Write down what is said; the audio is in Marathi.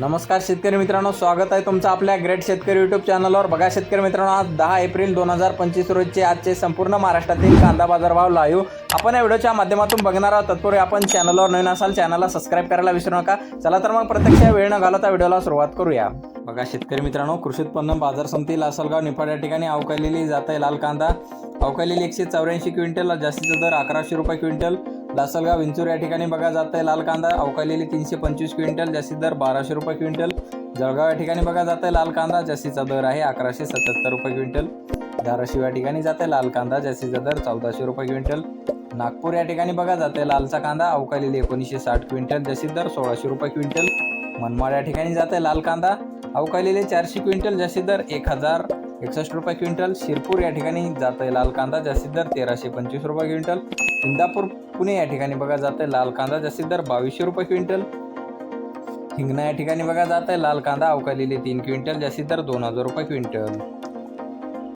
नमस्कार शेतकरी मित्रांनो स्वागत आहे तुमचं आपल्या ग्रेट शेतकरी यूट्यूब चॅनलवर बघा शेतकरी मित्रांनो आज दहा एप्रिल दोन हजार पंचवीस रोजचे आजचे संपूर्ण महाराष्ट्रातील कांदा बाजारभाव लाईव्ह आपण या व्हिडिओच्या माध्यमातून बघणार आहोत. तत्पूर्वी आपण चॅनलवर नवीन असाल चॅनलला सबस्क्राईब करायला विसरू नका. चला तर मग प्रत्यक्ष वेळ न घालवता व्हिडिओला सुरुवात करूया. बघा शेतकरी मित्रांनो कृषी उत्पन्न बाजार समिती लासलगाव निफाड या ठिकाणी अवकालेली जात आहे लाल कांदा. अवकालेली एकशे चौऱ्याऐंशी क्विंटल जास्तीचा दर अकराशे रुपये क्विंटल. लासलगाव विंचूर या ठिकाणी बघा जात आहे लाल कांदा. अवकालेली तीनशे पंचवीस क्विंटल जास्तीत दर बाराशे रुपये क्विंटल. जळगाव या ठिकाणी बघा जात आहे लाल कांदा जास्तीचा दर आहे अकराशे सत्याहत्तर रुपये क्विंटल. धाराशिव या ठिकाणी जात आहे लाल कांदा जास्तीचा दर चौदाशे रुपये क्विंटल. नागपूर या ठिकाणी बघा जाते लालचा कांदा अवकालेली एकोणीसशे साठ क्विंटल जास्तीत दर सोळाशे रुपये क्विंटल. मनमाड या ठिकाणी जाते लाल कांदा अवकालेले चारशे क्विंटल जास्तीत दर एक हजार एकसष्ट रुपये क्विंटल. शिरपूर या ठिकाणी जात आहे लाल कांदा जास्तीत दर तेराशे पंचवीस रुपये क्विंटल. इंदापूर पुणे या ठिकाणी बघा जात आहे लाल कांदा जास्तीत दर बावीसशे रुपये क्विंटल. हिंगणा या ठिकाणी बघा जात आहे लाल कांदा अवकालेले तीन क्विंटल जास्तीत दर दोन हजार रुपये क्विंटल.